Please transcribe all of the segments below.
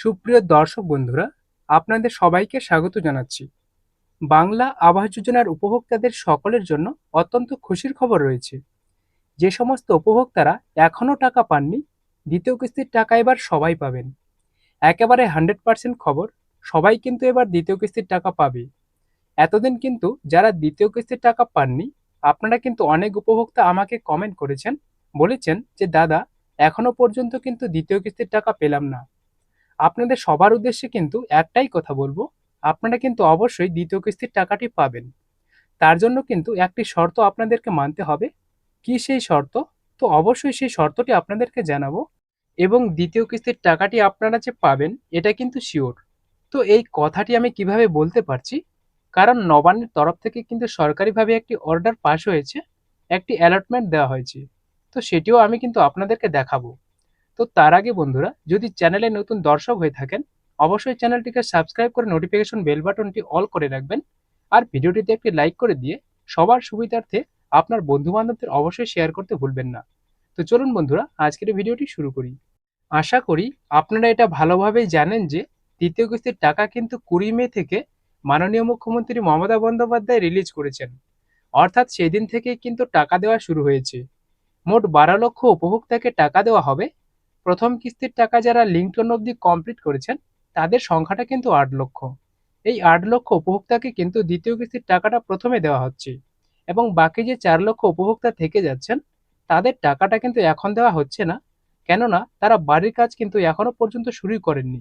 সুপ্রিয় দর্শক বন্ধুরা, আপনাদের সবাইকে স্বাগত জানাচ্ছি। বাংলা আবাস যোজনার উপভোক্তাদের সকলের জন্য অত্যন্ত খুশির খবর রয়েছে। যে সমস্ত উপভোক্তারা এখনও টাকা পাননি, দ্বিতীয় কিস্তির টাকা এবার সবাই পাবেন। একেবারে হান্ড্রেড পার্সেন্ট খবর, সবাই কিন্তু এবার দ্বিতীয় কিস্তির টাকা পাবে। এতদিন কিন্তু যারা দ্বিতীয় কিস্তির টাকা পাননি, আপনারা কিন্তু অনেক উপভোক্তা আমাকে কমেন্ট করেছেন, বলেছেন যে, দাদা এখনও পর্যন্ত কিন্তু দ্বিতীয় কিস্তির টাকা পেলাম না। আপনাদের সবার উদ্দেশ্যে কিন্তু একটাই কথা বলব, আপনারা কিন্তু অবশ্যই দ্বিতীয় কিস্তির টাকাটি পাবেন। তার জন্য কিন্তু একটি শর্ত আপনাদেরকে মানতে হবে। কি সেই শর্ত? তো অবশ্যই সেই শর্তটি আপনাদেরকে জানাব এবং দ্বিতীয় কিস্তির টাকাটি আপনারা যে পাবেন, এটা কিন্তু শিওর তো এই কথাটি আমি কীভাবে বলতে পারছি? কারণ নবান্নের তরফ থেকে কিন্তু সরকারিভাবে একটি অর্ডার পাস হয়েছে, একটি অ্যালটমেন্ট দেওয়া হয়েছে। তো সেটিও আমি কিন্তু আপনাদেরকে দেখাবো। তো তার আগে বন্ধুরা, যদি চ্যানেলে নতুন দর্শক হয়ে থাকেন, অবশ্যই চ্যানেলটিকে সাবস্ক্রাইব করে নোটিফিকেশন বেল বাটনটি অল করে রাখবেন। আর ভিডিওটিতে একটি লাইক করে দিয়ে সবার সুবিধার্থে আপনার বন্ধু বান্ধবদের অবশ্যই শেয়ার করতে ভুলবেন না। তো চলুন বন্ধুরা, আজকের ভিডিওটি শুরু করি। আশা করি আপনারা এটা ভালোভাবেই জানেন যে তৃতীয় কিস্তির টাকা কিন্তু কুড়ি মে থেকে মাননীয় মুখ্যমন্ত্রী মমতা বন্দ্যোপাধ্যায় রিলিজ করেছেন। অর্থাৎ সেই দিন থেকেই কিন্তু টাকা দেওয়া শুরু হয়েছে। মোট বারো লক্ষ উপভোক্তাকে টাকা দেওয়া হবে প্রথম কিস্তির টাকা যারা লিঙ্ক লিঙ্কটন অবধি কমপ্লিট করেছেন, তাদের সংখ্যাটা কিন্তু আট লক্ষ। এই আট লক্ষ উপভোক্তাকে কিন্তু দ্বিতীয় কিস্তির টাকাটা প্রথমে দেওয়া হচ্ছে এবং বাকি যে চার লক্ষ উপভোক্তা থেকে যাচ্ছেন, তাদের টাকাটা কিন্তু এখন দেওয়া হচ্ছে না। কেননা, তারা বাড়ির কাজ কিন্তু এখনও পর্যন্ত শুরুই করেননি।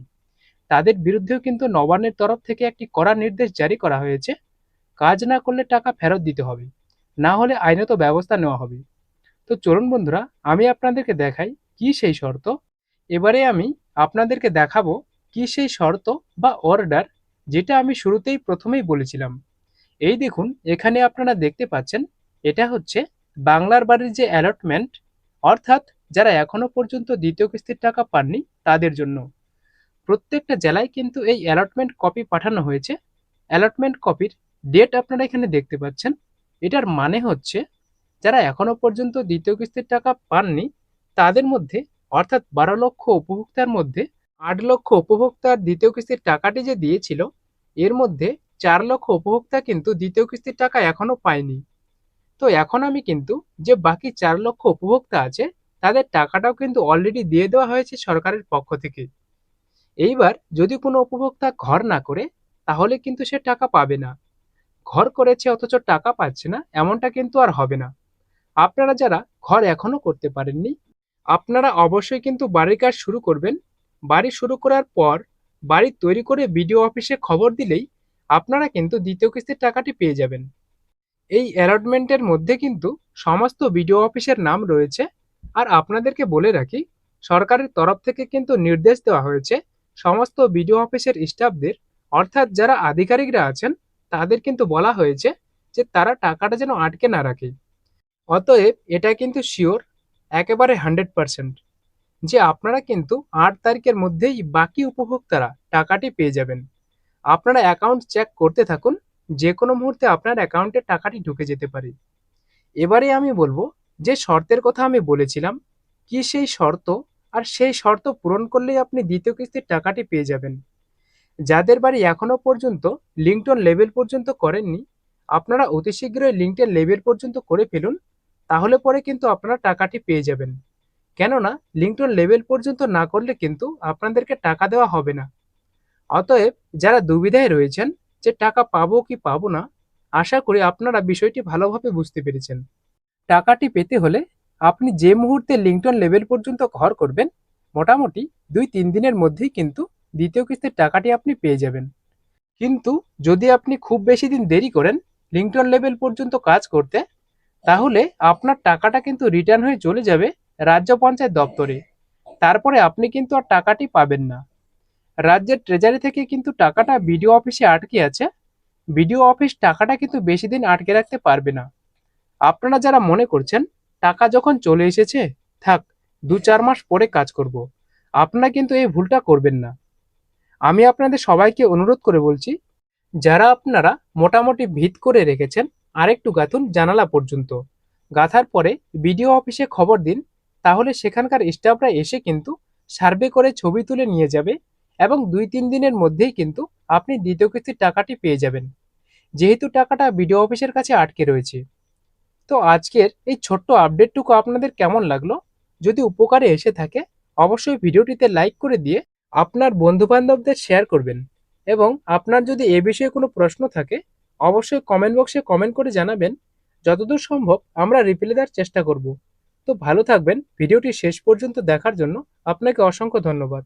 তাদের বিরুদ্ধেও কিন্তু নবান্নের তরফ থেকে একটি কড়া নির্দেশ জারি করা হয়েছে। কাজ না করলে টাকা ফেরত দিতে হবে, না হলে আইনত ব্যবস্থা নেওয়া হবে। তো চলুন বন্ধুরা, আমি আপনাদেরকে দেখাই কি সেই শর্ত? এবারে আমি আপনাদেরকে দেখাবো কি সেই শর্ত বা অর্ডার যেটা আমি শুরুতেই প্রথমেই বলেছিলাম। এই দেখুন, এখানে আপনারা দেখতে পাচ্ছেন, এটা হচ্ছে বাংলার বাড়ির যে অ্যালটমেন্ট অর্থাৎ যারা এখনও পর্যন্ত দ্বিতীয় কিস্তির টাকা পাননি তাদের জন্য। প্রত্যেকটা জেলায় কিন্তু এই অ্যালটমেন্ট কপি পাঠানো হয়েছে। অ্যালটমেন্ট কপির ডেট আপনারা এখানে দেখতে পাচ্ছেন। এটার মানে হচ্ছে, যারা এখনও পর্যন্ত দ্বিতীয় কিস্তির টাকা পাননি তাদের মধ্যে, অর্থাৎ বারো লক্ষ উপভোক্তার মধ্যে, আট লক্ষ উপভোক্তার দ্বিতীয় কিস্তির টাকাটি যে দিয়েছিল, এর মধ্যে চার লক্ষ উপভোক্তা কিন্তু দ্বিতীয় কিস্তির টাকা এখনও পায়নি। তো এখন আমি কিন্তু যে বাকি চার লক্ষ উপভোক্তা আছে, তাদের টাকাটাও কিন্তু অলরেডি দিয়ে দেওয়া হয়েছে সরকারের পক্ষ থেকে। এইবার যদি কোনো উপভোক্তা ঘর না করে, তাহলে কিন্তু সে টাকা পাবে না। ঘর করেছে অথচ টাকা পাচ্ছে না, এমনটা কিন্তু আর হবে না। আপনারা যারা ঘর এখনও করতে পারেননি আপনারা অবশ্যই কিন্তু বাড়ির কাজ শুরু করবেন। বাড়ি শুরু করার পর বাড়ি তৈরি করে বিডিও অফিসে খবর দিলেই আপনারা কিন্তু দ্বিতীয় কিস্তির টাকাটি পেয়ে যাবেন। এই অ্যালটমেন্টের মধ্যে কিন্তু সমস্ত বিডিও অফিসের নাম রয়েছে আর আপনাদেরকে বলে রাখি, সরকারের তরফ থেকে কিন্তু নির্দেশ দেওয়া হয়েছে, সমস্ত বিডিও অফিসের স্টাফদের, অর্থাৎ যারা আধিকারিকরা আছেন, তাদের কিন্তু বলা হয়েছে যে তারা টাকাটা যেন আটকে না রাখে। অতএব এটা কিন্তু শিওর একেবারে হান্ড্রেড পারসেন্ট। যে আপনারা কিন্তু আট তারিখের মধ্যেই বাকি উপভোক্তারা টাকাটি পেয়ে যাবেন। আপনারা অ্যাকাউন্ট চেক করতে থাকুন, যে কোনো মুহূর্তে আপনার অ্যাকাউন্টে টাকাটি ঢুকে যেতে পারে। এবারে আমি বলব, যে শর্তের কথা আমি বলেছিলাম, কি সেই শর্ত, আর সেই শর্ত পূরণ করলেই আপনি দ্বিতীয় কিস্তির টাকাটি পেয়ে যাবেন। যাদের বাড়ি এখনও পর্যন্ত লিঙ্কটন লেভেল পর্যন্ত করেননি, আপনারা অতি শীঘ্রই লিঙ্কটের লেভেল পর্যন্ত করে ফেলুন তাহলে পরে কিন্তু আপনারা টাকাটি পেয়ে যাবেন। কেননা, লিঙ্কটন লেভেল পর্যন্ত না করলে কিন্তু আপনাদেরকে টাকা দেওয়া হবে না। অতএব, যারা দুবিধায় রয়েছেন, যে টাকা পাবো কি পাবো না, আশা করি আপনারা বিষয়টি ভালোভাবে বুঝতে পেরেছেন। টাকাটি পেতে হলে আপনি যে মুহূর্তে লিঙ্কটন লেভেল পর্যন্ত ঘর করবেন, মোটামুটি দুই তিন দিনের মধ্যেই কিন্তু দ্বিতীয় কিস্তির টাকাটি আপনি পেয়ে যাবেন। কিন্তু যদি আপনি খুব বেশি দিন দেরি করেন, লিঙ্কটন লেভেল পর্যন্ত কাজ করতে তাহলে আপনার টাকাটা কিন্তু রিটার্ন হয়ে চলে যাবে রাজ্য পঞ্চায়েত দপ্তরে। তারপরে আপনি কিন্তু আর টাকাটি পাবেন না। রাজ্যের ট্রেজারি থেকে কিন্তু টাকাটা বিডিও অফিসে আটকে আছে। বিডিও অফিস টাকাটা কিন্তু বেশি দিন আটকে রাখতে পারবে না। আপনারা যারা মনে করছেন, টাকা যখন চলে এসেছে, থাক, দু চার মাস পরে কাজ করব। আপনারা কিন্তু এই ভুলটা করবেন না। আমি আপনাদের সবাইকে অনুরোধ করে বলছি, যারা আপনারা মোটামুটি ভিত করে রেখেছেন আরেকটু গাঁথুন জানালা পর্যন্ত। গাঁথার পরে বিডিও অফিসে খবর দিন, তাহলে সেখানকার স্টাফরা এসে কিন্তু সার্ভে করে ছবি তুলে নিয়ে যাবে এবং দুই তিন দিনের মধ্যেই কিন্তু আপনি দ্বিতীয় কিস্তির টাকাটি পেয়ে যাবেন। যেহেতু টাকাটা বিডিও অফিসের কাছে আটকে রয়েছে। তো আজকের এই ছোট্ট আপডেটটুকু আপনাদের কেমন লাগল? যদি উপকারে এসে থাকে, অবশ্যই ভিডিওটিতে লাইক করে দিয়ে আপনার বন্ধুবান্ধবদের শেয়ার করবেন এবং আপনার যদি এ বিষয়ে কোনো প্রশ্ন থাকে অবশ্যই কমেন্ট বক্সে কমেন্ট করে জানাবেন যতদূর সম্ভব আমরা রিপ্লাই দেওয়ার চেষ্টা করব। তো ভালো থাকবেন, ভিডিওটি শেষ পর্যন্ত দেখার জন্য আপনাকে অসংখ্য ধন্যবাদ।